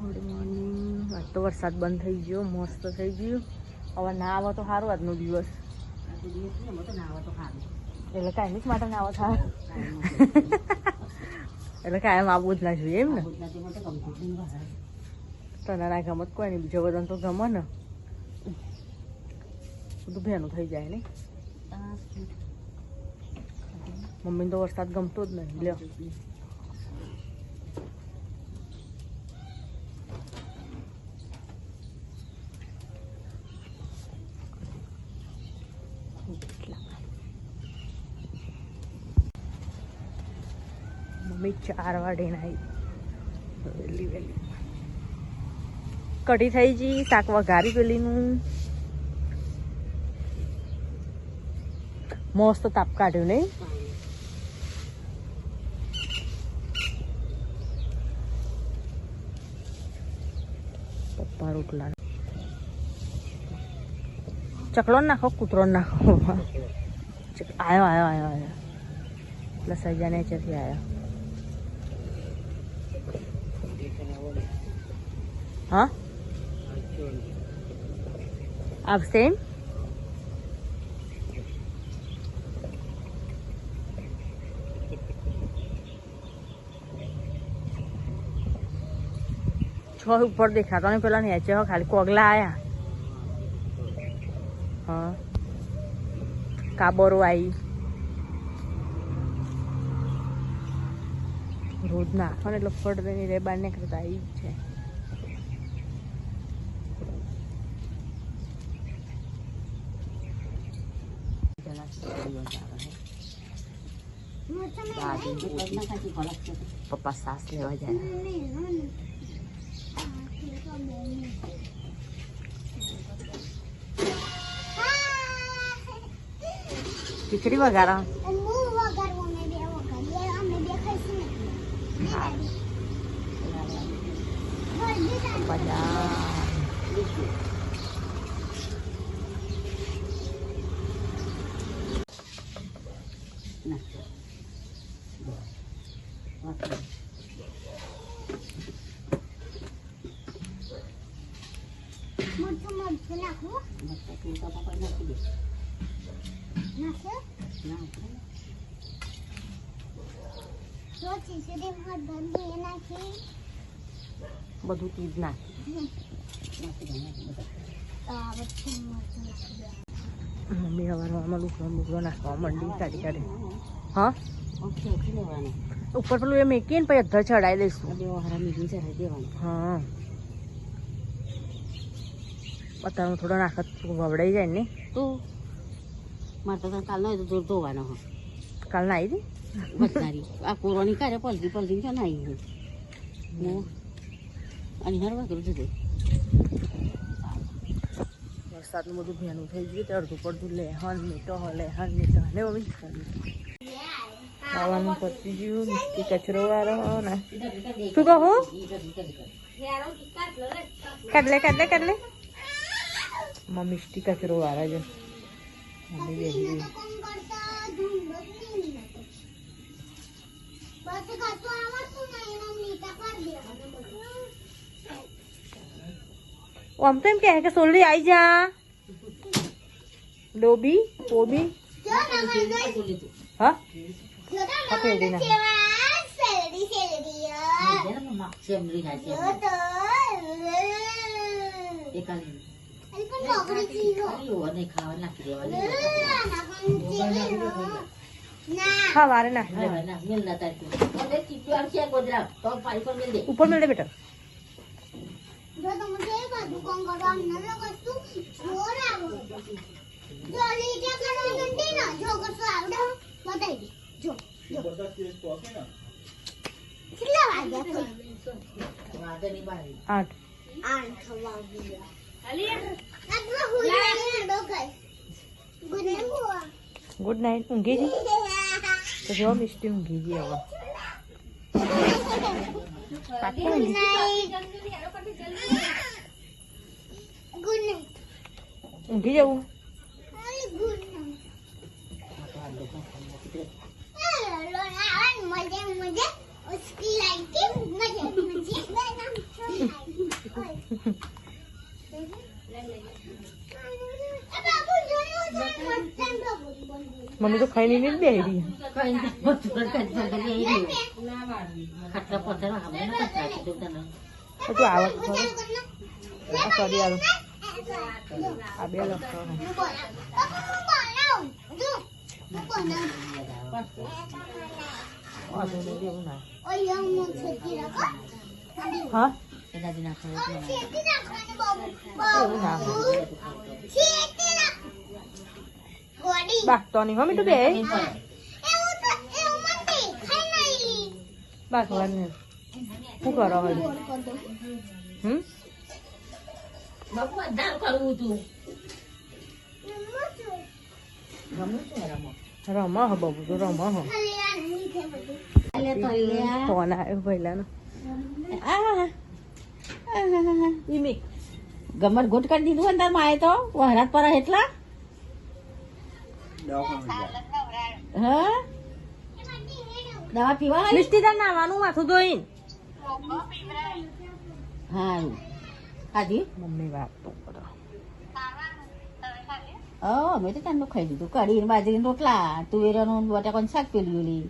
Good morning આજ તો વરસાદ બંધ થઈ ગયો, મસ્ત થઈ ગયું. હવે ના આવે તો સારું આજનો દિવસ. એટલે કાંઈ જ માટે ના આવે સારું. એટલે કાયમ આવવું જ ના જોઈએ એમ ને. તને ના ગમત કોઈ નહીં, બીજો બધાને તો ગમે ને. બધું ભેનું થઈ જાય નહીં. મમ્મીને તો વરસાદ ગમતો જ નહીં, લ્યો. મમ્મી ચાર વાડે નાઈ વહેલી વહેલી. કઢી થઈ જી શાક વઘારી પેલીનું. મસ્ત તાપ કાઢ્યું નહીં પપ્પા રોટલા ચકલો નાખો, કૂતરો નાખો. આવ્યો આવ્યો આવ્યો આવ્યો એટલે સજા નેચરથી આવ્યો હા? abstain છ ઉપર દેખાતો ને પેલા નીચે ખાલી કોગલા આયા. હા. કાબરો આવી રોજ ને એટલે ફળ રેબાર નીકળતા આવી છે. પપ્પા સાસ લેવા જાય. ખીચડી વઘારા બધા બધું ચીજ નાખી. મમ્મી હવારમાં લુકડો લુકડો નાખવા મંડી કાઢી કાઢી. હા? ઉપર પેલું એ મેકીને પછી અધર ચડાવી દઈશું. હા. અત્યારે થોડો નાખત વવડાઈ જાય ને. તું? મારે તો કાલ નો દૂર ધોવાનો હો. કાલ ના આવી બચનારી આ કોરોની કારે પલટી પલટી છે ના આવી હું. અને હરવા કરું છું વરસાદનું બધું ભેનું થઈ ગયું તે અડધું પડધું લે હન મીઠો હલે હન મીઠો. હલે હવે ખાવાનું પતી ગયું મિસ્ટી કચરો વાળો ને શું કહો કાઢ લે કાઢ લે કાઢ લે. મમ્મી મિસ્ટી કચરો વાળા છે. મમ્મી બેસી ગઈ આમ તો એમ કહે કે સોલી આવી જા ડોબી પોબી હા પકડી ના સેમરી થાય છે એ કાલે અને ખાવા નાખી દેવાની હા વારે નાખી દે હા, ના, મેલ ના તારી તું. અને ચીપી આવશે ગોદરા તો પાણી પર મેલ દે ઉપર મેળ બેટા. આઠ. આઠ વાગ્યા ગુડ નાઇટ ઊંઘી જી તો જો મિસ્ટી ઊંઘી જી હવે. ઊંઘી જવું? પથ્થર આપણે નતા ખાતી તો તને તો આવત ખરો કરી આલો આ બે લખતો હા? નહીં એવું ના ઓય, હું છેકી રાખો. હા દાદી નાખો આમ છેકી રાખવાની બાબુ. એવું ના બાબુ, છેકી રાખ. બાકતો નહીં હો મીઠું બે નહીં. બાકવાનું શું કરો હવે. હમ? રમો છો. ગમે છે રમો. રમા હો બાબુ તો રમા હો. ફોન આવ્યો પહેલાનો. ગમત ગોટ કરી દીધું ને તાર માએ તો? વહરાત પર એટલા? હા? દવા પીવા? મિસ્ટી તાર નાવાનું માથું ધોઈને. હારું. ખાધી મમ્મી વાત તો કરો. ઓ મેં તો ચાંદો ખાઈ દીધું કઢી ને બાજરી રોટલા તુવેરાનું બટાકાનું શાક પેલી ઓલી.